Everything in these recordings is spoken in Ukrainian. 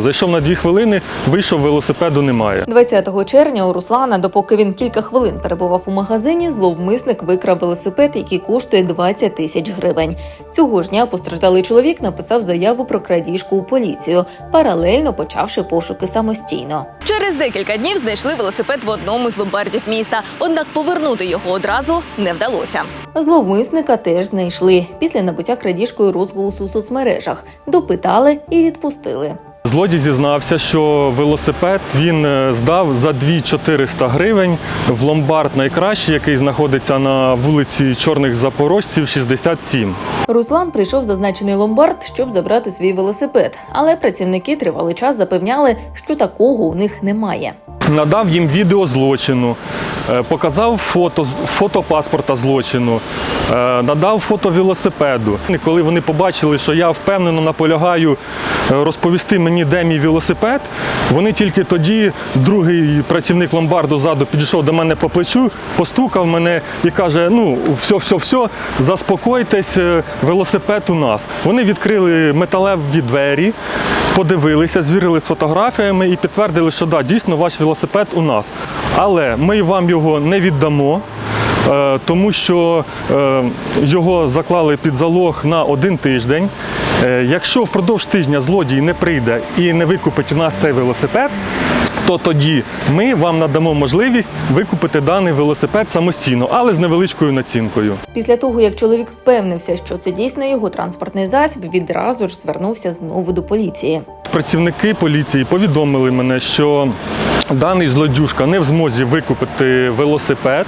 Зайшов на дві хвилини, вийшов, велосипеду немає. 20 червня у Руслана, допоки він кілька хвилин перебував у магазині, зловмисник викрав велосипед, який коштує 20 тисяч гривень. Цього ж дня постраждалий чоловік написав заяву про крадіжку у поліцію, паралельно почавши пошуки самостійно. Через декілька днів знайшли велосипед в одному з ломбардів міста, однак повернути його одразу не вдалося. Зловмисника теж знайшли після набуття крадіжкою розголосу у соцмережах, допитали і відпустили. Злодій зізнався, що велосипед він е, здав за 2400 гривень в ломбард найкращий, який знаходиться на вулиці Чорних Запорожців, 67. Руслан прийшов в зазначений ломбард, щоб забрати свій велосипед, але працівники тривалий час запевняли, що такого у них немає. Надав їм відео злочину, е, показав фото, фото паспорта злочину, е, надав фото велосипеду. І коли вони побачили, що я впевнено наполягаю е, розповісти мені, де мій велосипед, вони тільки тоді, другий працівник ломбарду ззаду підійшов до мене по плечу, постукав мене і каже: ну, все, все, все, заспокойтесь, велосипед у нас. Вони відкрили металеві двері, подивилися, звірили з фотографіями і підтвердили, що да, дійсно ваш велосипед у нас. Але ми вам його не віддамо. Е, Тому що е, його заклали під залог на один тиждень. Е, Якщо впродовж тижня злодій не прийде і не викупить у нас цей велосипед, то тоді ми вам надамо можливість викупити даний велосипед самостійно, але з невеличкою націнкою. Після того, як чоловік впевнився, що це дійсно його транспортний засіб, відразу ж звернувся знову до поліції. Працівники поліції повідомили мене, що даний злодюжка не в змозі викупити велосипед,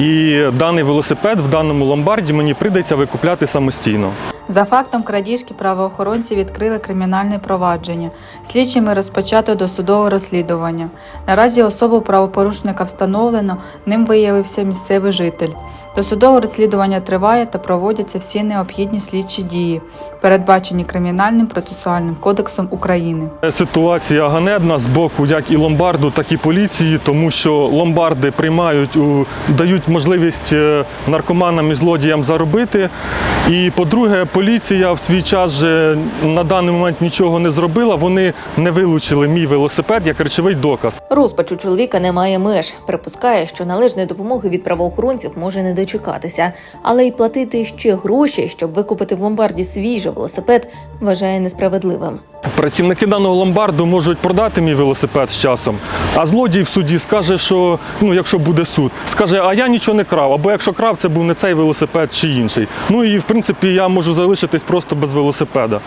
і даний велосипед в даному ломбарді мені прийдеться викупляти самостійно. За фактом крадіжки правоохоронці відкрили кримінальне провадження. Слідчими розпочато досудове розслідування. Наразі особу правопорушника встановлено, ним виявився місцевий житель. Досудове розслідування триває та проводяться всі необхідні слідчі дії, передбачені Кримінальним процесуальним кодексом України. Ситуація ганебна з боку як і ломбарду, так і поліції, тому що ломбарди приймають дають можливість е, наркоманам і злодіям заробити. І по-друге, поліція в свій час же на даний момент нічого не зробила. Вони не вилучили мій велосипед як речовий доказ. Розпач у чоловіка немає меж. Припускає, що належної допомоги від правоохоронців може не дочекатися, але й платити ще гроші, щоб викупити в ломбарді свій же велосипед, вважає несправедливим. Працівники даного ломбарду можуть продати мій велосипед з часом, а злодій в суді скаже, що ну, якщо буде суд, скаже, а я нічого не крав, або якщо крав, це був не цей велосипед чи інший. Ну і в принципі я можу залишитись просто без велосипеда.